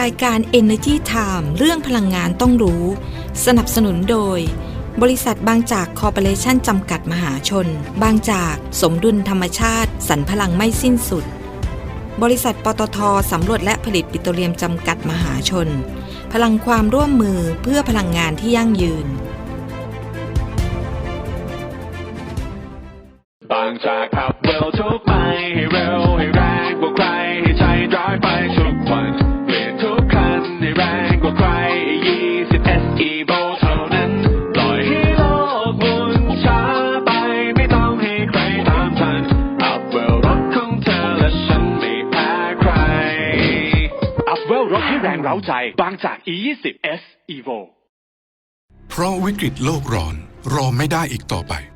รายการ Energy Time เรื่องพลังงานต้องรู้ สนับสนุนโดย บริษัทบางจากคอร์ปอเรชันจำกัดมหาชน บางจากสมดุลธรรมชาติสรรพลังไม่สิ้นสุด บริษัทปตทสำรวจและผลิตปิโตรเลียมจำกัดมหาชน พลังความร่วมมือเพื่อพลังงานที่ยั่งยืน บางจากขับเร็วทุกไปให้เร็วให้ 20 SE v o เท่านั้น ปล่อยให้โลกหมุนช้าไปไม่ต้องให้ใครตามทัน อัพเวลรถของเธอและฉันไม่แพ้ใคร อัพเวลรถที่แรงเร้าใจ บางจาก E20 S Evo เพราะวิกฤตโลกร้อนรอไม่ได้อีกต่อไป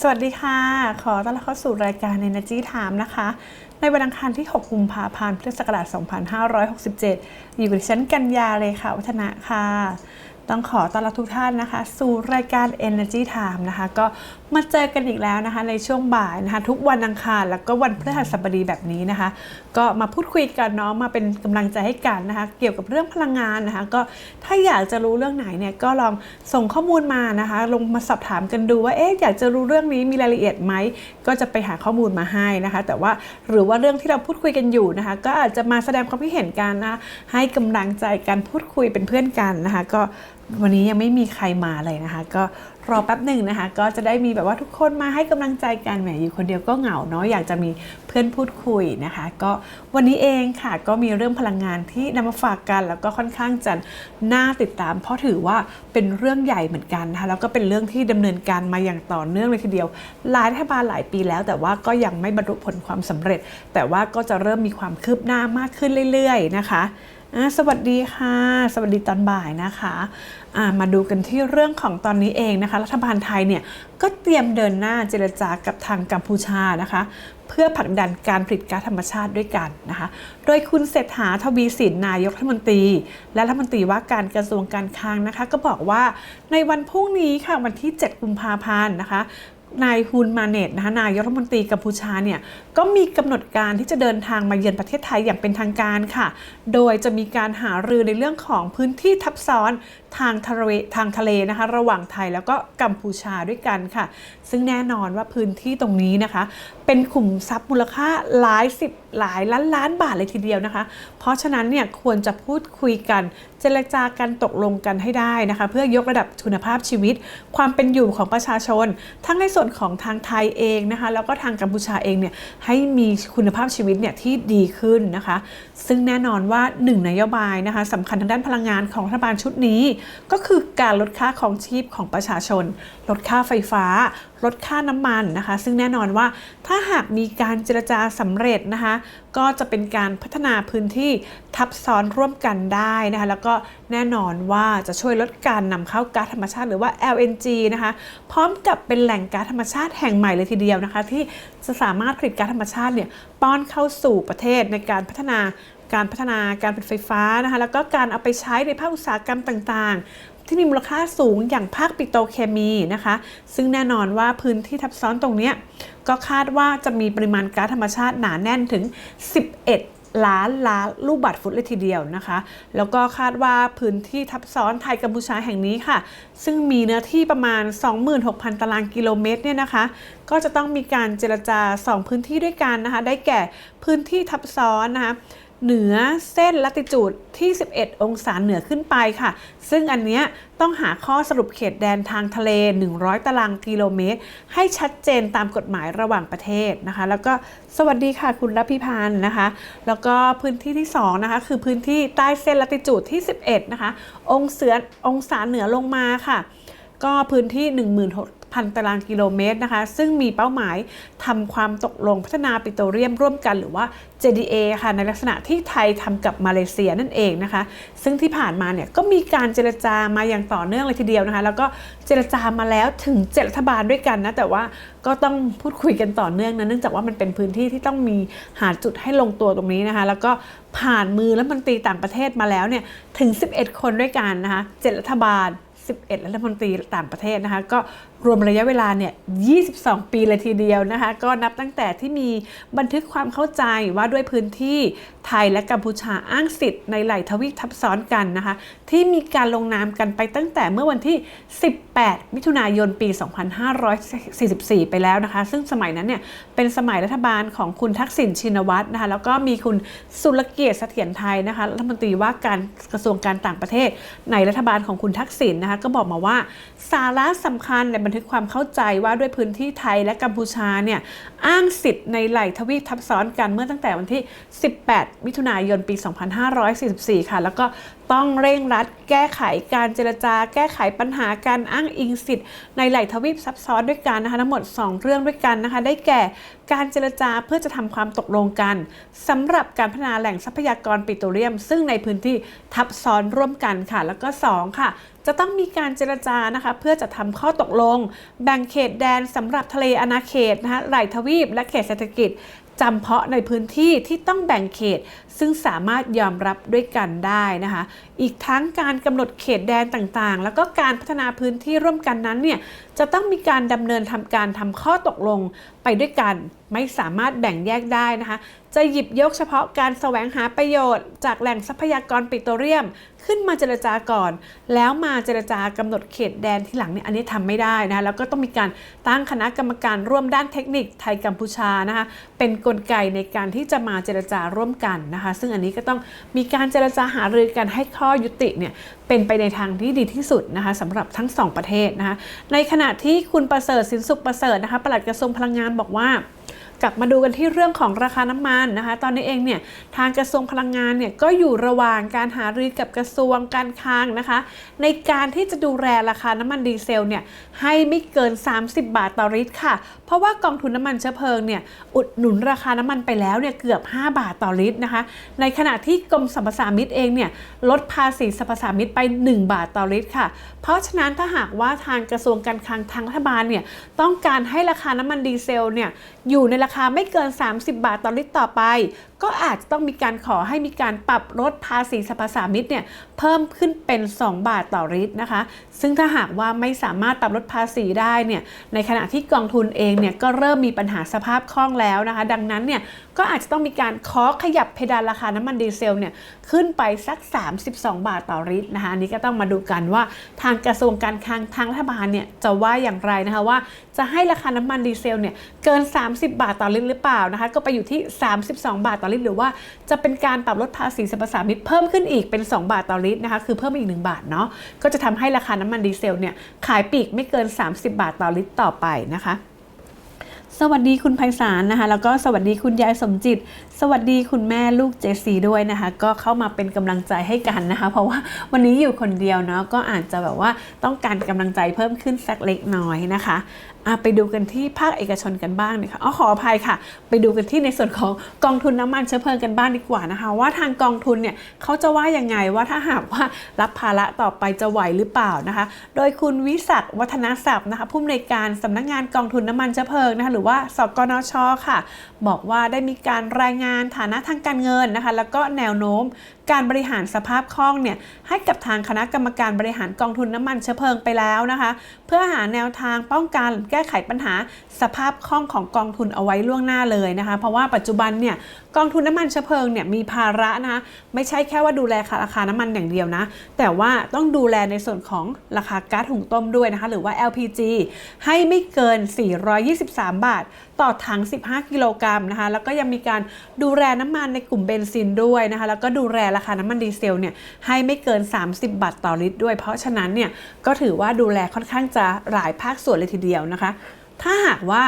สวัสดีค่ะ ขอต้อนรับเข้าสู่รายการ Energy Time นะคะ ในวันอังคารที่ 6 กุมภาพันธ์ พุทธศักราช 2567 อยู่กับดิฉันกัญญาเลยค่ะ วัฒนะค่ะ ต้องขอต้อนรับทุกท่านนะคะ สู่รายการ Energy Time นะคะ ก็มาเจอกันอีกแล้วนะคะ ในช่วงบ่ายนะคะ ทุกวันอังคารแล้วก็วันพฤหัสบดีแบบนี้นะคะ ก็มาพูดคุยกันเนาะมาเป็นกำลังใจให้กันนะคะ เกี่ยวกับเรื่องพลังงานนะคะ ก็ถ้าอยากจะรู้เรื่องไหนเนี่ยก็ลองส่งข้อมูลมานะคะ ลงมาสอบถามกันดูว่าเอ๊ะอยากจะรู้เรื่องนี้มีรายละเอียดไหมก็จะไปหาข้อมูลมาให้นะคะ แต่ว่าหรือว่าเรื่องที่เราพูดคุยกันอยู่นะคะ ก็อาจจะมาแสดงความคิดเห็นกันนะให้กำลังใจกันพูดคุยเป็นเพื่อนกันนะคะ ก็ วันนี้ยังไม่มีใครมาเลยนะคะ ก็รอแป๊บหนึ่งนะคะ ก็จะได้มีแบบว่าทุกคนมาให้กำลังใจกันแหมอยู่คนเดียวก็เหงาเนาะอยากจะมีเพื่อนพูดคุยนะคะ ก็วันนี้เองค่ะก็มีเรื่องพลังงานที่นำมาฝากกัน แล้วก็ค่อนข้างจะน่าติดตาม เพราะถือว่าเป็นเรื่องใหญ่เหมือนกันนะคะแล้วก็เป็นเรื่องที่ดำเนินการมาอย่างต่อเนื่องเลยทีเดียวหลายรัฐบาลหลายปีแล้ว แต่ว่าก็ยังไม่บรรลุผลความสำเร็จ แต่ว่าก็จะเริ่มมีความคืบหน้ามากขึ้นเรื่อย ๆ นะคะ สวัสดีค่ะ สวัสดีตอนบ่ายนะคะมาดูกันที่เรื่องของตอนนี้เองนะคะ รัฐบาลไทยเนี่ยก็เตรียมเดินหน้าเจรจากับทางกัมพูชานะคะ เพื่อผลักดันการผลิตก๊าซธรรมชาติด้วยกันนะคะ โดยคุณเศรษฐาทวีสินนายกรัฐมนตรี และรัฐมนตรีว่าการกระทรวงการคลังนะคะ ก็บอกว่าในวันพรุ่งนี้ค่ะวันที่ 7 กุมภาพันธ์นะคะ นายฮุนมาเนตนะคะนายรัฐมนตรีกัมพูชาเนี่ยก็มีกำหนดการที่จะเดินทางมาเยือนประเทศไทยอย่างเป็นทางการค่ะ โดยจะมีการหารือในเรื่องของพื้นที่ทับซ้อน ทางทะเลทางทะเลนะคะ ระหว่างไทยแล้วก็กัมพูชาด้วยกันค่ะ ซึ่งแน่นอนว่าพื้นที่ตรงนี้นะคะ เป็นขุมทรัพย์มูลค่าหลายสิบหลายล้านล้านบาทเลยทีเดียวนะคะ เพราะฉะนั้นเนี่ยควรจะพูดคุยกัน เจรจากันตกลงกันให้ได้นะคะ เพื่อยกระดับคุณภาพชีวิต ความเป็นอยู่ของประชาชน ทั้งในส่วนของทางไทยเองนะคะ แล้วก็ทางกัมพูชาเองเนี่ยให้มีคุณภาพชีวิตเนี่ยที่ดีขึ้นนะคะ ซึ่งแน่นอนว่าหนึ่งนโยบายนะคะสำคัญทางด้านพลังงานของรัฐบาลชุดนี้ก็คือการลดค่าของชีพของประชาชน ลดค่าไฟฟ้า ลดค่าน้ำมันนะคะ ซึ่งแน่นอนว่าถ้าหากมีการเจรจาสำเร็จนะคะ ก็จะเป็นการพัฒนาพื้นที่ทับซ้อนร่วมกันได้นะคะ แล้วก็แน่นอนว่าจะช่วยลดการนำเข้าก๊าซธรรมชาติหรือว่า LNG นะคะ พร้อมกับเป็นแหล่งก๊าซธรรมชาติแห่งใหม่เลยทีเดียวนะคะ ที่จะสามารถผลิตก๊าซธรรมชาติเนี่ยป้อนเข้าสู่ประเทศในการพัฒนา การพัฒนาการผลิตไฟฟ้านะคะแล้วก็การเอาไปใช้ในภาคอุตสาหกรรมต่างๆ ที่มีมูลค่าสูงอย่างภาคปิโตเคมีนะคะ ซึ่งแน่นอนว่าพื้นที่ทับซ้อนตรงนี้ก็คาดว่าจะมีปริมาณก๊าซธรรมชาติหนาแน่นถึง 11ล้านล้านลูกบาศก์ฟุตเลยทีเดียวนะคะ แล้วก็คาดว่าพื้นที่ทับซ้อนไทยกัมพูชาแห่งนี้ค่ะ ซึ่งมีเนื้อที่ประมาณ 26,000 ตารางกิโลเมตรเนี่ยนะคะ ก็จะต้องมีการเจรจา 2 พื้นที่ด้วยกันนะคะ ได้แก่พื้นที่ทับซ้อนนะคะ เหนือเส้นลัติจูดที่ 11 องศาเหนือขึ้นไปค่ะ ซึ่งอันเนี้ยต้องหาข้อสรุปเขตแดนทางทะเล 100 ตารางกิโลเมตร ให้ชัดเจนตามกฎหมายระหว่างประเทศนะคะ แล้วก็สวัสดีค่ะคุณรัพิพันธ์นะคะ แล้วก็พื้นที่ที่2นะคะคือพื้นที่ใต้เส้นลัติจูดที่ 11 นะคะ องศาองศาเหนือลงมาค่ะ ก็พื้นที่ 6,000ตารางกิโลเมตรนะคะ ซึ่งมีเป้าหมายทำความตกลงพัฒนาปิโตรเลียมร่วมกันหรือว่า JDA ค่ะในลักษณะที่ไทยทำกับมาเลเซียนั่นเองนะคะ ซึ่งที่ผ่านมาเนี่ยก็มีการเจรจามาอย่างต่อเนื่องเลยทีเดียวนะคะ แล้วก็เจรจามาแล้วถึงเจ็ดรัฐบาลด้วยกันนะ แต่ว่าก็ต้องพูดคุยกันต่อเนื่องนะเนื่องจากว่ามันเป็นพื้นที่ที่ต้องมีหาจุดให้ลงตัวตรงนี้นะคะ แล้วก็ผ่านมือและมันตีต่างประเทศมาแล้วเนี่ยถึง 11 คนด้วยกันนะคะเจ็ดรัฐบาล 11 รัฐมนตรีต่างประเทศนะคะ ก็รวมระยะเวลาเนี่ย 22 ปีเลยทีเดียวนะคะ ก็นับตั้งแต่ที่มีบันทึกความเข้าใจว่าด้วยพื้นที่ไทยและกัมพูชาอ้างสิทธิ์ในไหลทวีปทับซ้อนกันนะคะที่มีการลงนามกันไปตั้งแต่เมื่อวันที่ 18 มิถุนายนปี 2544 ไปแล้วนะคะ ซึ่งสมัยนั้นเนี่ยเป็นสมัยรัฐบาลของคุณทักษิณชินวัตรนะคะ แล้วก็มีคุณสุรเกียรติเสถียรไทยนะคะ รัฐมนตรีว่าการกระทรวงการต่างประเทศ ในรัฐบาลของคุณทักษิณนะคะ ก็บอกมาว่าสาระสำคัญในบันทึกความเข้าใจว่าด้วยพื้นที่ไทยและกัมพูชาเนี่ยอ้างสิทธิ์ในไหลทวีปทับซ้อนกันเมื่อตั้งแต่วันที่ 18 มิถุนายนปี 2544 ค่ะ แล้วก็ ต้องเร่งรัดแก้ไขการเจรจา แก้ไขปัญหาการอ้างอิงสิทธิ์ ในไหลทวีปซับซ้อนด้วยกันนะคะทั้งหมด 2 เรื่องด้วยกันนะคะ ได้แก่การเจรจาเพื่อจะทำความตกลงกันสำหรับการพัฒนาแหล่งทรัพยากรปิโตรเลียม ซึ่งในพื้นที่ทับซ้อนร่วมกันค่ะ แล้วก็ 2 ค่ะจะต้องมีการเจรจานะคะ เพื่อจะทำข้อตกลง แบ่งเขตแดนสำหรับทะเลอาณาเขตนะคะไหลทวีปและเขตเศรษฐกิจจำเพาะในพื้นที่ที่ต้องแบ่งเขต ซึ่งสามารถยอมรับด้วยกันได้นะคะ อีกทั้งการกำหนดเขตแดนต่างๆ แล้วก็การพัฒนาพื้นที่ร่วมกันนั้นเนี่ยจะต้องมีการดำเนินทำการทำข้อตกลงไปด้วยกันไม่สามารถแบ่งแยกได้นะคะ จะหยิบยกเฉพาะการแสวงหาประโยชน์ จากแหล่งทรัพยากรปิโตรเลียม ขึ้นมาเจรจาก่อน แล้วมาเจรจากำหนดเขตแดนที่หลังเนี่ยอันนี้ทำไม่ได้นะคะแล้วก็ต้องมีการตั้งคณะกรรมการร่วมด้านเทคนิคไทยกัมพูชานะคะเป็นกลไกในการที่จะมาเจรจาร่วมกันนะคะซึ่งอันนี้ก็ต้องมีการเจรจาหารือกันให้ข้อยุติเนี่ยเป็นไปในทางที่ดีที่สุดนะคะสำหรับทั้งสองประเทศนะคะในขณะที่คุณประเสริฐสินสุขประเสริฐนะคะปลัดกระทรวงพลังงานบอกว่ากลับมาดูกันที่เรื่องของราคาน้ำมันนะคะ ตอนนี้เองเนี่ยทางกระทรวงพลังงานเนี่ยก็อยู่ระหว่างการหารือกับกระทรวงการคลังนะคะ ในการที่จะดูแลราคาน้ำมันดีเซลเนี่ย ให้ไม่เกิน 30 บาทต่อลิตรค่ะ เพราะว่ากองทุนน้ำมันเชื้อเพลิงเนี่ยอุดหนุนราคาน้ำมันไปแล้วเนี่ยเกือบ 5 บาทต่อลิตรนะคะ ในขณะที่กรมสรรพสามิตเองเนี่ยลดภาษีสรรพสามิตไป 1 บาทต่อลิตรค่ะ เพราะฉะนั้นถ้าหากว่าทางกระทรวงการคลังทางรัฐบาลเนี่ยต้องการให้ราคาน้ำมันดีเซลเนี่ยอยู่ในราคาไม่เกิน 30 บาทต่อลิตรต่อไปก็อาจจะต้องมีการขอให้มีการปรับลดภาษีสรรพสามิตเนี่ยเพิ่มขึ้นเป็น 2 บาทต่อลิตรนะคะ ซึ่งถ้าหากว่าไม่สามารถปรับลดภาษีได้เนี่ยในขณะที่กองทุนเองเนี่ยก็เริ่มมีปัญหาสภาพคล่องแล้วนะคะ ดังนั้นเนี่ย ก็อาจจะต้องมีการขอขยับเพดานราคาน้ำมันดีเซลเนี่ยขึ้นไปสัก 32 บาทต่อลิตรนะคะอันนี้ก็ต้องมาดูกันว่าทางกระทรวงการคลังทางรัฐบาลเนี่ยจะว่าอย่างไรนะคะว่าจะให้ราคาน้ำมันดีเซลเนี่ยเกิน 30 บาทต่อลิตรหรือเปล่านะคะก็ไปอยู่ที่ 32 บาทต่อลิตรหรือว่าจะเป็นการปรับลดภาษีสรรพสามิตเพิ่มขึ้นอีกเป็น 2 บาทต่อลิตรนะคะคือเพิ่มอีก 1 บาทเนาะก็จะทำให้ราคาน้ำมันดีเซลเนี่ยขายปีกไม่เกิน 30 บาทต่อลิตรต่อไปนะคะ สวัสดีคุณไพศาลนะคะแล้วก็สวัสดีคุณยายสมจิต สวัสดีคุณแม่ลูกเจซีด้วยนะคะ ก็เข้ามาเป็นกำลังใจให้กันนะคะ เพราะว่าวันนี้อยู่คนเดียวเนาะก็อาจจะแบบว่าต้องการกำลังใจเพิ่มขึ้นสักเล็กน้อยนะคะอะไปดูกันที่ภาคเอกชนกันบ้างนะคะอ๋อขออภัยค่ะ ไปดูกันที่ในส่วนของกองทุนน้ำมันเชื้อเพลิงกันบ้างดีกว่านะคะ ว่าทางกองทุนเนี่ยเขาจะว่ายังไงว่าถ้าหากว่ารับภาระต่อไปจะไหวหรือเปล่านะคะ โดยคุณวิศักดิ์วัฒนศัพท์นะคะผู้อำนวยการสำนักงานกองทุนน้ำมันเชื้อเพลิงนะคะรือว่าสกนชค่ะ บอกว่าได้มีการรายงานฐานะทางการเงินนะคะ แล้วก็แนวโน้ม การบริหารสภาพคล่องเนี่ยให้กับทางคณะกรรมการบริหารกองทุนน้ำมันเชื้อเพลิงไปแล้วนะคะ เพื่อหาแนวทางป้องกันแก้ไขปัญหาสภาพคล่องของกองทุนเอาไว้ล่วงหน้าเลยนะคะ เพราะว่าปัจจุบันเนี่ยกองทุนน้ำมันเชื้อเพลิงเนี่ยมีภาระนะคะไม่ใช่แค่ว่าดูแลราคาน้ำมันอย่างเดียวนะ แต่ว่าต้องดูแลในส่วนของราคาก๊าซหุงต้มด้วยนะคะ หรือว่า LPG ให้ไม่เกิน 423 บาท ต่อถัง 15 กิโลกรัมนะคะ แล้วก็ยังมีการดูแลน้ำมันในกลุ่มเบนซินด้วยนะคะ แล้วก็ดูแลราคาน้ำมันดีเซลเนี่ยให้ไม่เกิน 30 บาทต่อลิตรด้วย เพราะฉะนั้นเนี่ยก็ถือว่าดูแลค่อนข้างจะหลายภาคส่วนเลยทีเดียวนะคะ ถ้าหากว่า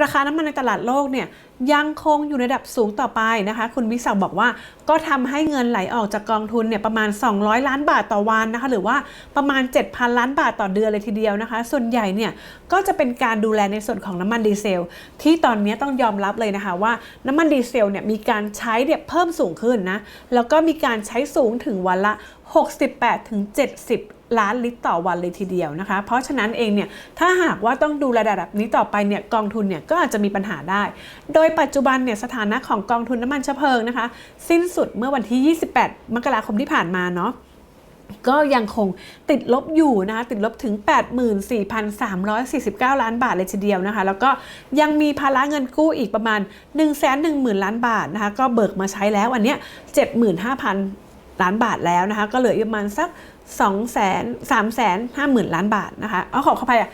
ราคาน้ำมันในตลาดโลกเนี่ย ยังคงอยู่ในระดับสูงต่อไปนะคะ คุณวิศักบอกว่าก็ทำให้เงินไหลออกจากกองทุนเนี่ยประมาณ 200 ล้านบาทต่อวันนะคะ หรือว่าประมาณ 7,000 ล้านบาทต่อเดือนเลยทีเดียวนะคะ ส่วนใหญ่เนี่ยก็จะเป็นการดูแลในส่วนของน้ำมันดีเซล ที่ตอนนี้ต้องยอมรับเลยนะคะว่าน้ำมันดีเซลเนี่ยมีการใช้เนี่ยเพิ่มสูงขึ้นนะแล้วก็มีการใช้สูงถึงวันละ 68ถึง70 ล้านลิตรต่อวันเลยทีเดียวนะคะ เพราะฉะนั้นเองเนี่ยถ้าหากว่าต้องดูระดับนี้ต่อไปเนี่ยกองทุนเนี่ยก็อาจจะมีปัญหาได้ โดยปัจจุบันเนี่ยสถานะของกองทุนน้ำมันเชื้อเพลิงนะคะ สิ้นสุดเมื่อวันที่ 28 มกราคมที่ผ่านมาเนาะก็ยังคงติดลบอยู่นะคะติดลบถึง 84,349 ล้านบาทเลยทีเดียวนะคะ แล้วก็ยังมีภาระเงินกู้อีกประมาณ 110,000 ล้านบาทนะคะ ก็เบิกมาใช้แล้วอันเนี้ย75,000 ล้านบาทแล้วนะคะ ก็เหลืออีกประมาณสัก2 3 5 0 0 0 0 ล้านบาทนะคะเอาขอเข้าไปอะ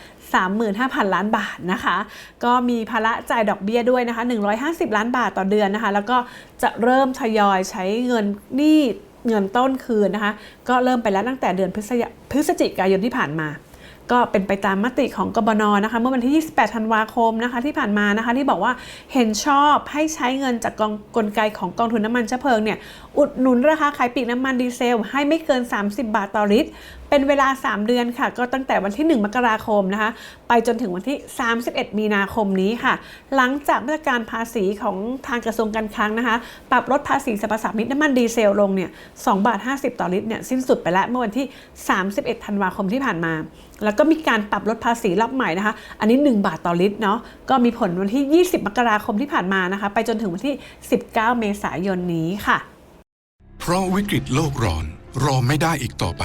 35,000 ล้านบาทนะคะ ก็มีภาระจ่ายดอกเบี้ยด้วยนะคะ 150 ล้านบาทต่อเดือนนะคะ แล้วก็จะเริ่มทยอยใช้เงินหนี้เงินต้นคืนนะคะ ก็เริ่มไปแล้วตั้งแต่เดือนพฤศจิพฤศจิกายนที่ผ่านมา ก็เป็นไปตามมติของกบนนะคะเมื่อวันที่ 28 ธันวาคมนะคะที่ผ่านมานะคะที่บอกว่าเห็นชอบให้ใช้เงินจากกองกลไกของกองทุนน้ำมันเชื้อเพลิงเนี่ยอุดหนุนราคาขายปลีกน้ำมันดีเซลให้ไม่เกิน 30 บาทต่อลิตร เป็นเวลา 3 เดือนค่ะ ก็ตั้งแต่วันที่ 1 มกราคมนะคะ ไปจนถึงวันที่ 31 มีนาคมนี้ค่ะ หลังจากมาตรการภาษีของทางกระทรวงการคลังนะคะ ปรับลดภาษีสรรพสามิตน้ำมันดีเซลลงเนี่ย2บาท 50 ต่อลิตรเนี่ยสิ้นสุดไปแล้วเมื่อวันที่ 31 ธันวาคมที่ผ่านมา แล้วก็มีการปรับลดภาษีรอบใหม่นะคะ อันนี้ 1 บาทต่อลิตรเนาะ ก็มีผลวันที่ 20 มกราคมที่ผ่านมานะคะ ไปจนถึงวันที่ 19 เมษายนนี้ค่ะ เพราะวิกฤตโลกร้อนรอไม่ได้อีกต่อไป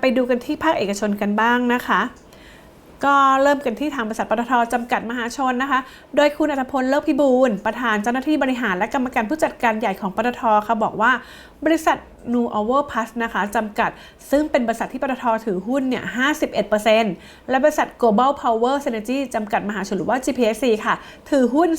ไปดูกันที่ภาคเอกชนกันบ้างนะคะ ก็เริ่มกันที่ทางบริษัทปตทจำกัดมหาชนนะคะ โดยคุณอัตพลเลิกพิบูลประธานเจ้าหน้าที่บริหารและกรรมการผู้จัดการใหญ่ของปตทค่ะบอกว่าบริษัท New Over Plus นะคะจำกัด ซึ่งเป็นบริษัทที่ปตทถือหุ้นเนี่ย 51%และบริษัท Global Power Synergy จำกัดมหาชนหรือว่า GPSC ค่ะ ถือหุ้น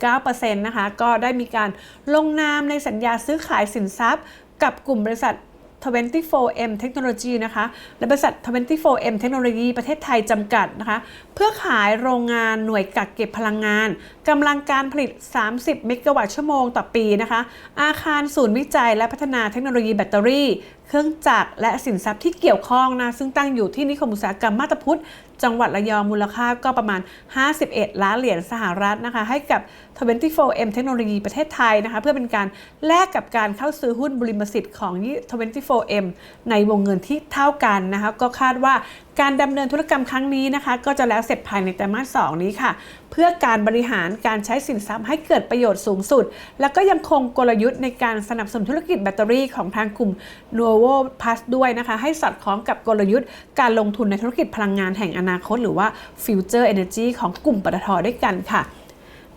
49%นะคะ ก็ได้มีการลงนามในสัญญาซื้อขายสินทรัพย์กับกลุ่มบริษัท 24M Technology นะคะและบริษัท 24M Technology ประเทศไทยจำกัดนะคะ เพื่อขายโรงงานหน่วยกักเก็บพลังงานกำลังการผลิต 30 เมกะวัตต์ชั่วโมงต่อปีนะคะ อาคารศูนย์วิจัยและพัฒนาเทคโนโลยีแบตเตอรี่ เครื่องจักรและสินทรัพย์ที่เกี่ยวข้องนะซึ่งตั้งอยู่ที่นิคมอุตสาหกรรมมาตาพุธจังหวัดระยองมูลค่าก็ประมาณ 51 ล้านเหรียญสหรัฐนะคะให้กับ 24M เทคโนโลยีประเทศไทยนะคะเพื่อเป็นการแลกกับการเข้าซื้อหุ้นบริมสิทธิ์ของ 24M ในวงเงินที่เท่ากันนะคะก็คาดว่า การดำเนินธุรกรรมครั้งนี้นะคะ ก็จะแล้วเสร็จภายในไตรมาส2นี้ค่ะ เพื่อการบริหารการใช้สินทรัพย์ให้เกิดประโยชน์สูงสุด แล้วก็ยังคงกลยุทธ์ในการสนับสนุนธุรกิจแบตเตอรี่ของทางกลุ่ม n o v o Plus ด้วยนะคะ ให้สอดคล้องกับกลยุทธ์ การลงทุนในธุรกิจพลังงานแห่งอนาคต หรือว่า Future Energy ของกลุ่มปตทด้วยกันค่ะ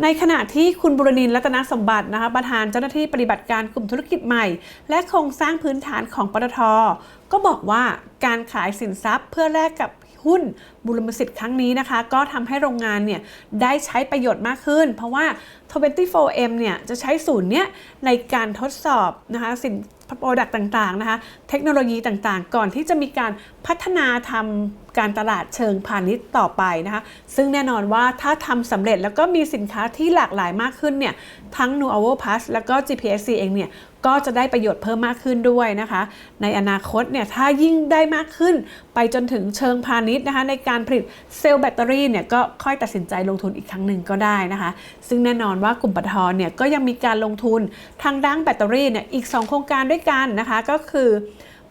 ในขณะที่คุณบุรณินทร์รัตนสมบัตินะคะประธานเจ้าหน้าที่ปฏิบัติการกลุ่มธุรกิจใหม่ และโครงสร้างพื้นฐานของปตทก็บอกว่าการขายสินทรัพย์เพื่อแลกกับ หุ้นบุรมสิทธิ์ครั้งนี้นะคะ ก็ทำให้โรงงานเนี่ยได้ใช้ประโยชน์มากขึ้น เพราะว่า 24M เนี่ยจะใช้ศูนย์เนี้ยในการทดสอบนะคะสินโปรดักต์ต่างๆนะคะเทคโนโลยีต่างๆ ก่อนที่จะมีการพัฒนาทำการตลาดเชิงพาณิชย์ต่อไปนะคะซึ่งแน่นอนว่าถ้าทำสำเร็จแล้วก็มีสินค้าที่หลากหลายมากขึ้นเนี่ยทั้ง n u a v o Plus แล้วก็ GPSC เองเนี่ย ก็จะได้ประโยชน์เพิ่มมากขึ้นด้วยนะคะ ในอนาคตเนี่ยถ้ายิ่งได้มากขึ้น ไปจนถึงเชิงพาณิชย์นะคะ ในการผลิตเซลล์แบตเตอรี่เนี่ยก็ค่อยตัดสินใจลงทุนอีกครั้งหนึ่งก็ได้นะคะ ซึ่งแน่นอนว่ากลุ่มปตทเนี่ยก็ยังมีการลงทุนทางด้านแบตเตอรี่เนี่ยอีก 2 โครงการด้วยกันนะคะ ก็คือ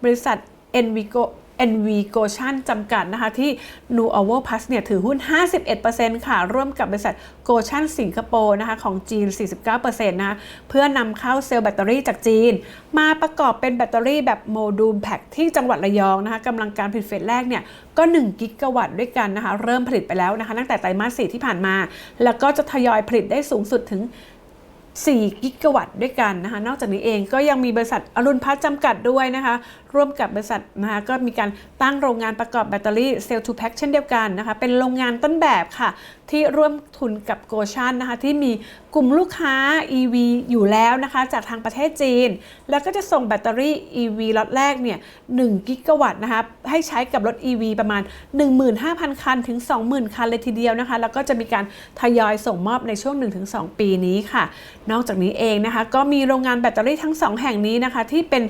บริษัท Envigo NV g o s h a n จำกัดนะคะ ที่ n u o v o Plus เนี่ยถือหุ้น 51%ค่ะ ร่วมกับบริษัท g o s h a n สิงคโปร์นะคะของจีน 49%นะคะเพื่อนำเข้าเซลล์แบตเตอรี่จากจีน มาประกอบเป็นแบตเตอรี่แบบโมดูลแพ็คที่จังหวัดระยองนะคะกำลังการผลิตเฟสแรกเนี่ยก็ 1 กิกะวัตต์ด้วยกันนะคะ เริ่มผลิตไปแล้วนะคะ ตั้งแต่ไตรมาส 4 ที่ผ่านมา แล้วก็จะทยอยผลิตได้สูงสุดถึง 4 กิกะวัตต์ด้วยกันนะคะ นอกจากนี้เองก็ยังมีบริษัทอรุณพัฒน์จำกัดด้วยนะคะ ร่วมกับบริษัทนะคะก็มีการตั้งโรงงานประกอบแบตเตอรี่เซลล์ทูแพ็คเช่นเดียวกันนะคะ เป็นโรงงานต้นแบบค่ะ ที่ร่วมทุนกับโกชันนะคะที่มีกลุ่มลูกค้า EV อยู่แล้วนะคะจากทางประเทศจีน แล้วก็จะส่งแบตเตอรี่ EV ล็อตแรกเนี่ย1กิกะวัตต์นะคะให้ใช้กับรถ EV ประมาณ 15,000 คันถึง 20,000 คันเลยทีเดียวนะคะ แล้วก็จะมีการทยอยส่งมอบในช่วง 1-2 ปีนี้ค่ะ นอกจากนี้เองนะคะก็มีโรงงานแบตเตอรี่ทั้ง 2 แห่งนี้นะคะที่เป็น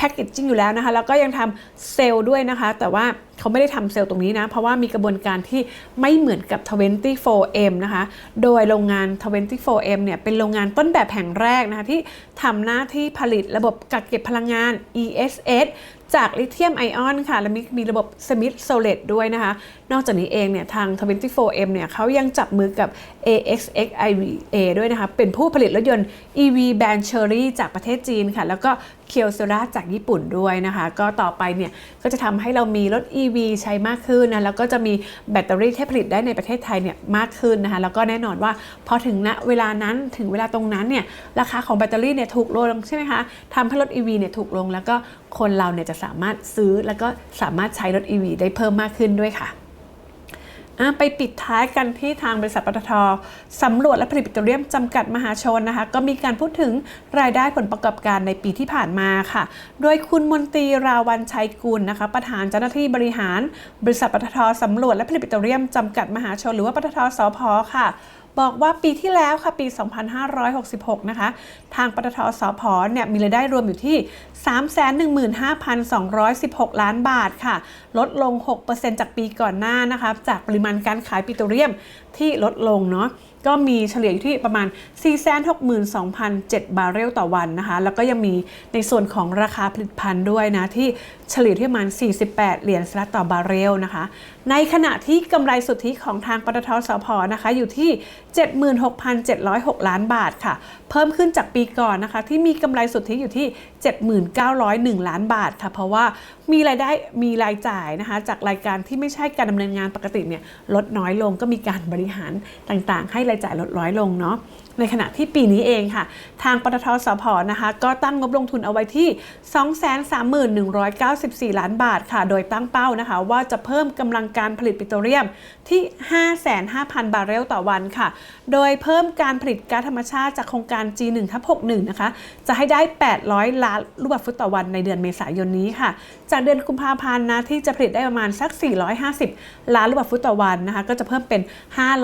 แพ็กเกจจิ้งอยู่แล้วนะคะแล้วก็ยังทำเซลล์ด้วยนะคะ แต่ว่าเขาไม่ได้ทำเซลล์ตรงนี้นะ เพราะว่ามีกระบวนการที่ไม่เหมือนกับ 24M นะคะ โดยโรงงาน 24M เนี่ยเป็นโรงงานต้นแบบแห่งแรกนะคะที่ทำหน้าที่ผลิตระบบกักเก็บพลังงาน ESS จากลิเธียมไอออนค่ะ และมีมีระบบสมิธโซเลตด้วยนะคะ นอกจากนี้เองเนี่ยทาง 24M เนี่ยเขายังจับมือกับ AXX IVA ด้วยนะคะ เป็นผู้ผลิตรถยนต์ EV แบรนด์เชอรี่จากประเทศจีนค่ะ แล้วก็ เคียวเซราจากญี่ปุ่นด้วยนะคะ ก็ต่อไปเนี่ยก็จะทำให้เรามีรถ EV ใช้มากขึ้นนะแล้วก็จะมีแบตเตอรี่ที่ผลิตได้ในประเทศไทยเนี่ยมากขึ้นนะคะแล้วก็แน่นอนว่าพอถึงณเวลานั้นถึงเวลาตรงนั้นเนี่ยราคาของแบตเตอรี่เนี่ยถูกลงใช่ไหมคะทำให้รถ EV เนี่ยถูกลงแล้วก็คนเราเนี่ยจะสามารถซื้อแล้วก็สามารถใช้รถ EV ได้เพิ่มมากขึ้นด้วยค่ะ ไปปิดท้ายกันที่ทางบริษัทปตทสำรวจและผลิตปิโตรเลียมจำกัดมหาชนนะคะ ก็มีการพูดถึงรายได้ผลประกอบการในปีที่ผ่านมาค่ะ โดยคุณมนตรีราวันชัยกุลนะคะ ประธานเจ้าหน้าที่บริหาร บริษัทปตทสำรวจและผลิตปิโตรเลียมจำกัดมหาชน หรือว่าปตทสพค่ะ บอกว่าปีที่แล้วค่ะปี 2566 นะคะ ทางปตทสพเนี่ยมีรายได้รวมอยู่ที่ 315,216 ล้านบาทค่ะ ลดลง 6%จากปีก่อนหน้านะคะ จากปริมาณการขายปิโตรเลียมที่ลดลงเนาะ ก็มีเฉลี่ยอยู่ที่ประมาณ 462,007 บาร์เรลต่อวันนะคะ แล้วก็ยังมีในส่วนของราคาผลิตภัณฑ์ด้วยนะ ที่เฉลี่ยที่ประมาณ 48 เหรียญสหรัฐต่อบาร์เรลนะคะ ในขณะที่กำไรสุทธิของทางปตทสพนะคะ อยู่ที่ 76,706 ล้านบาทค่ะ เพิ่มขึ้นจากปีก่อนนะคะ ที่มีกำไรสุทธิอยู่ที่ 7,901 ล้านบาทค่ะ เพราะว่า มีรายได้มีรายจ่ายนะคะจากรายการที่ไม่ใช่การดำเนินงานปกติเนี่ยลดน้อยลงก็มีการบริหารต่างๆ ให้รายจ่ายลดน้อยลงเนาะ ในขณะที่ปีนี้เองค่ะ ทางปตทสพนะคะ ก็ตั้งงบลงทุนเอาไว้ที่ 231,194 ล้านบาทค่ะ โดยตั้งเป้านะคะ ว่าจะเพิ่มกำลังการผลิตปิโตรเลียมที่ 55,000 บาร์เรลต่อวันค่ะ โดยเพิ่มการผลิตก๊าซธรรมชาติจากโครงการ G1 ทับ61 นะคะ จะให้ได้ 800 ล้านลูกบาศก์ฟุตต่อวันในเดือนเมษายนนี้ค่ะ จากเดือนกุมภาพันธ์นะที่จะผลิตได้ประมาณสัก 450 ล้านลูกบาศก์ฟุตต่อวันนะคะ ก็จะเพิ่มเป็น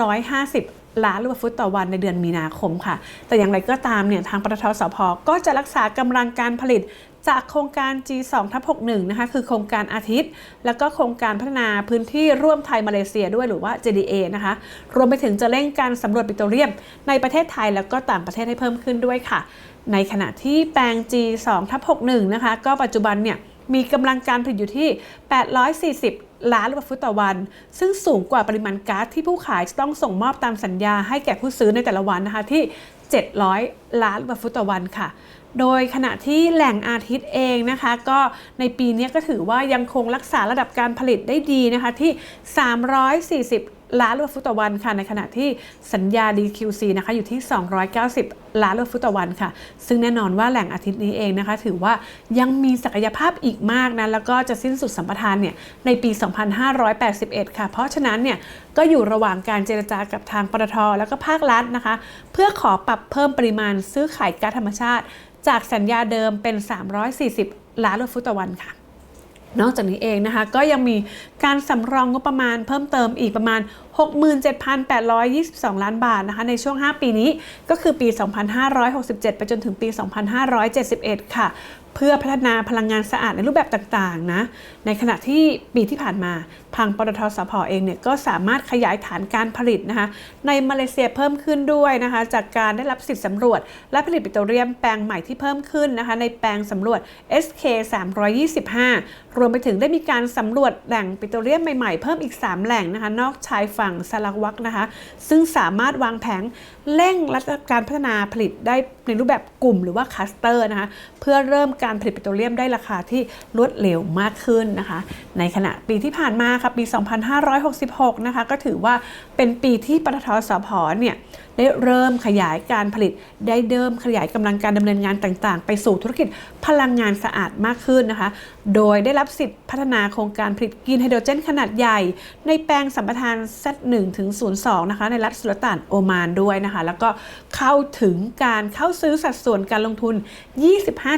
550 ล้านลูกบาศก์ฟุตต่อวันในเดือนมีนาคมค่ะ แต่อย่างไรก็ตามเนี่ยทางปตทสพก็จะรักษากำลังการผลิตจากโครงการ G2 ทับ61 นะคะ คือโครงการอาทิตย์ แล้วก็โครงการพัฒนาพื้นที่ร่วมไทยมาเลเซียด้วยหรือว่า JDA นะคะ รวมไปถึงจะเร่งการสำรวจปิโตรเลียม ในประเทศไทยแล้วก็ต่างประเทศให้เพิ่มขึ้นด้วยค่ะ ในขณะที่แปลง G2 ทับ61 นะคะ ก็ปัจจุบันเนี่ยมีกำลังการผลิตอยู่ที่ 840 ล้านลูกบาศก์ฟุตต่อวัน ซึ่งสูงกว่าปริมาณก๊าซที่ผู้ขายจะต้องส่งมอบตามสัญญาให้แก่ผู้ซื้อในแต่ละวันนะคะที่ 700 ล้านลูกบาศก์ฟุตต่อวันค่ะ โดยขณะที่แหล่งอาทิตย์เองนะคะ ก็ในปีนี้ก็ถือว่ายังคงรักษาระดับการผลิตได้ดีนะคะที่ 340 ล้านลูกฟุตต่อวันค่ะ ในขณะที่สัญญา DQC นะคะอยู่ที่ 290 ล้านลูกบาศก์ฟุตต่อวันค่ะ ซึ่งแน่นอนว่าแหล่งอาทิตย์นี้เองนะคะ ถือว่ายังมีศักยภาพอีกมากนะ แล้วก็จะสิ้นสุดสัมปทานเนี่ยในปี 2581 ค่ะ เพราะฉะนั้นเนี่ยก็อยู่ระหว่างการเจรจากับทางปตทแล้วก็ภาครัฐนะคะ เพื่อขอปรับเพิ่มปริมาณซื้อขายก๊าซธรรมชาติ จากสัญญาเดิมเป็น 340 ล้านลูกบาศก์ฟุตต่อวันค่ะ นอกจากนี้เองนะคะก็ยังมีการสำรองงบประมาณเพิ่มเติมอีกประมาณ 67,822 ล้านบาทนะคะในช่วง 5 ปีนี้ก็คือปี 2567 ไปจนถึงปี 2571 ค่ะ เพื่อพัฒนาพลังงานสะอาดในรูปแบบต่างๆนะในขณะที่ปีที่ผ่านมาทางปตทสพเองเนี่ยก็สามารถขยายฐานการผลิตนะคะในมาเลเซียเพิ่มขึ้นด้วยนะคะจากการได้รับสิทธิ์สำรวจ และผลิตปิโตรเลียมแปลงใหม่ที่เพิ่มขึ้นนะคะในแปลงสำรวจ SK 325 รวมไปถึงได้มีการสำรวจแหล่งปิโตรเลียมใหม่ๆเพิ่มอีก 3 แหล่งนะคะนอกชายฝั่งสลักวักนะคะซึ่งสามารถวางแผน เร่งรัดการพัฒนาผลิตได้ในรูปแบบกลุ่มหรือว่าคัสเตอร์นะคะเพื่อเริ่มการผลิตปิโตรเลียมได้ราคาที่รวดเร็วมากขึ้นนะคะในขณะปีที่ผ่านมาค่ะปี 2566 นะคะก็ถือว่าเป็นปีที่ปตทสพเนี่ย ได้เริ่มขยายการผลิต ได้เดิมขยายกำลังการดำเนินงานต่างๆ ไปสู่ธุรกิจพลังงานสะอาดมากขึ้นนะคะ โดยได้รับสิทธิ์พัฒนาโครงการผลิตกรีนไฮโดรเจนขนาดใหญ่ ในแปลงสัมปทาน Z1 ถึง 02 นะคะ ในรัฐสุลต่านโอมานด้วยนะคะ แล้วก็เข้าถึงการเข้าซื้อสัดส่วนการลงทุน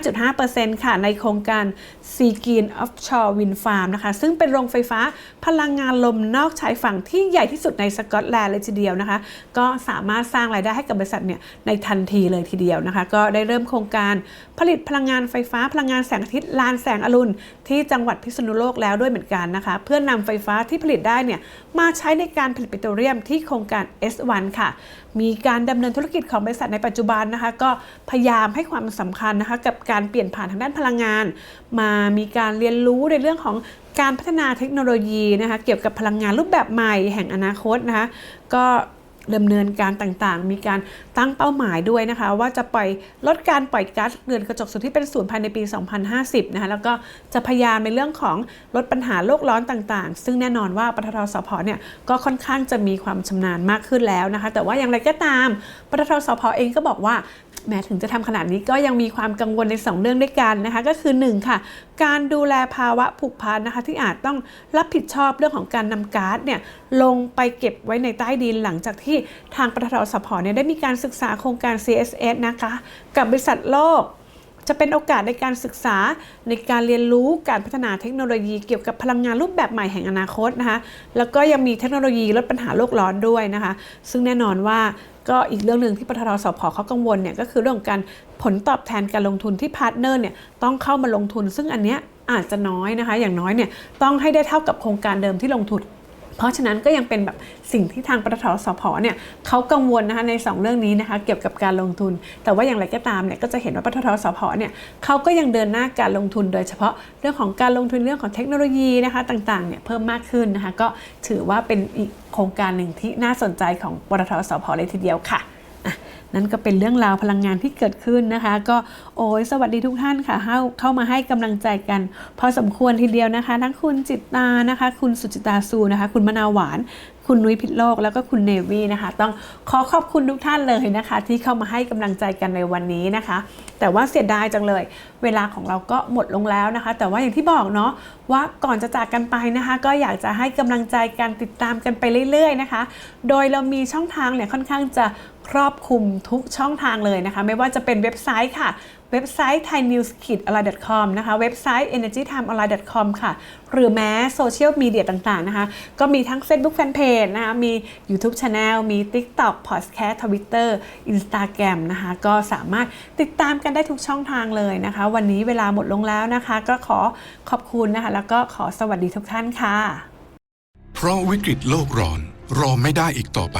25.5%ค่ะ ในโครงการ Sea Green Offshore Wind Farm นะคะ ซึ่งเป็นโรงไฟฟ้าพลังงานลมนอกชายฝั่งที่ใหญ่ที่สุดในสกอตแลนด์เลยทีเดียวนะคะ ก็สามารถสร้างรายได้ให้กับบริษัทเนี่ยในทันทีเลยทีเดียวนะคะ ก็ได้เริ่มโครงการผลิตพลังงานไฟฟ้าพลังงานแสงอาทิตย์ลานแสงอรุณที่จังหวัดพิษณุโลกแล้วด้วยเหมือนกันนะคะ เพื่อนำไฟฟ้าที่ผลิตได้เนี่ยมาใช้ในการผลิตปิโตรเลียมที่โครงการ S1 ค่ะ มีการดำเนินธุรกิจของบริษัทในปัจจุบันนะคะ ก็พยายามให้ความสำคัญนะคะกับการเปลี่ยนผ่านทางด้านพลังงาน มามีการเรียนรู้ในเรื่องของการพัฒนาเทคโนโลยีนะคะเกี่ยวกับพลังงานรูปแบบใหม่แห่งอนาคตนะคะก็ ดำเนินการต่างๆ มีการตั้งเป้าหมายด้วยนะคะ ว่าจะปล่อยลดการปล่อยก๊าซเรือนกระจกสุดที่เป็นศูนย์ภายในปี 2050 นะคะแล้วก็จะพยายามในเรื่องของลดปัญหาโลกร้อนต่างๆ ซึ่งแน่นอนว่าปตทสพเนี่ยก็ค่อนข้างจะมีความชำนาญมากขึ้นแล้วนะคะ แต่ว่าอย่างไรก็ตามปตทสพเองก็บอกว่าแม้ถึงจะทำขนาดนี้ก็ยังมีความกังวลใน 2 เรื่องด้วยกันนะคะ ก็คือ 1 ค่ะ การดูแลภาวะผุพันนะคะ ที่อาจต้องรับผิดชอบเรื่องของการนำก๊าซเนี่ยลงไปเก็บไว้ในใต้ดินหลังจากที่ทางปตทสพเนี่ยได้มีการศึกษาโครงการ CSS นะคะ กับบริษัทโลก จะเป็นโอกาสในการศึกษาในการเรียนรู้การพัฒนาเทคโนโลยีเกี่ยวกับพลังงานรูปแบบใหม่แห่งอนาคตนะคะแล้วก็ยังมีเทคโนโลยีลดปัญหาโลกร้อนด้วยนะคะ ซึ่งแน่นอนว่าก็อีกเรื่องหนึ่งที่ปทสพเขากังวลเนี่ยก็คือเรื่องของการผลตอบแทนการลงทุนที่พาร์ทเนอร์เนี่ยต้องเข้ามาลงทุน ซึ่งอันเนี้ยอาจจะน้อยนะคะ อย่างน้อยเนี่ยต้องให้ได้เท่ากับโครงการเดิมที่ลงทุน เพราะฉะนั้นก็ยังเป็นแบบสิ่งที่ทางปตทสพเนี่ยเขากังวลนะคะใน 2 เรื่องนี้นะคะเกี่ยวกับการลงทุน แต่ว่าอย่างไรก็ตามเนี่ยก็จะเห็นว่าปตทสพเนี่ยเขาก็ยังเดินหน้าการลงทุน โดยเฉพาะเรื่องของการลงทุนเรื่องของเทคโนโลยีนะคะต่างๆเนี่ยเพิ่มมากขึ้นนะคะก็ถือว่าเป็นอีกโครงการหนึ่งที่น่าสนใจของปตทสพเลยทีเดียวค่ะอะ นั่นก็เป็นเรื่องราวพลังงานที่เกิดขึ้นนะคะ ก็โอ้ยสวัสดีทุกท่านค่ะเข้าเข้ามาให้กำลังใจกัน พอสมควรทีเดียวนะคะ ทั้งคุณจิตตานะคะ คุณสุจิตาซูนะคะ คุณมะนาวหวาน คุณนุ้ยพิษโลกแล้วก็คุณเนวี่นะคะ ต้องขอขอบคุณทุกท่านเลยนะคะ ที่เข้ามาให้กำลังใจกันในวันนี้นะคะ แต่ว่าเสียดายจังเลย เวลาของเราก็หมดลงแล้วนะคะ แต่ว่าอย่างที่บอกเนาะว่าก่อนจะจากกันไปนะคะ ก็อยากจะให้กำลังใจกันติดตามกันไปเรื่อยๆนะคะ โดยเรามีช่องทางเนี่ยค่อนข้างจะ ครอบคลุมทุกช่องทางเลยนะคะ ไม่ว่าจะเป็นเว็บไซต์ค่ะเว็บไซต์ thainews-online.com นะคะ เว็บไซต์ energytimeonline.com ค่ะ หรือแม้โซเชียลมีเดียต่างๆ นะคะ ก็มีทั้ง Facebook Fanpage นะคะ มี YouTube Channel มี TikTok Podcast Twitter Instagram นะคะ ก็สามารถติดตามกันได้ทุกช่องทางเลยนะคะ วันนี้เวลาหมดลงแล้วนะคะ ก็ขอขอบคุณนะคะ แล้วก็ขอสวัสดีทุกท่านค่ะ เพราะวิกฤตโลกร้อนรอไม่ได้อีกต่อไป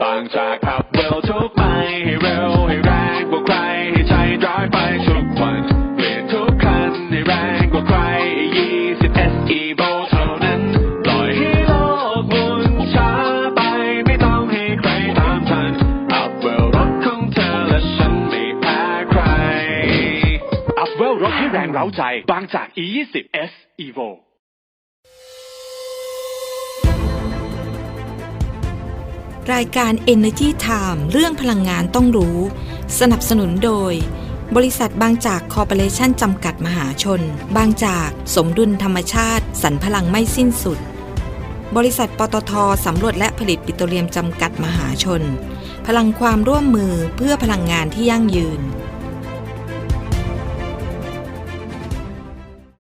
บางจากขับเร็วทุกไปให้เร็วให้แรงกว่าใครให้ใจร้ายไปทุกวันเปลี่ยนทุกคันให้แรงกว่าใคร20 SE v o เท่านั้นปล่อยให้โลกหมุนช้าไปไม่ต้องให้ใครตามทันอัพเวลรถของเธอและฉันไม่แพ้ใครอัพเวลรถให้แรงเร้าใจ บางจาก E20 S Evo รายการ Energy Time เรื่องพลังงานต้องรู้ สนับสนุนโดย บริษัทบางจากคอร์ปอเรชันจำกัดมหาชน บางจากสมดุลธรรมชาติสรรพลังไม่สิ้นสุด บริษัทปตทสำรวจและผลิตปิโตรเลียมจำกัดมหาชน พลังความร่วมมือเพื่อพลังงานที่ยั่งยืน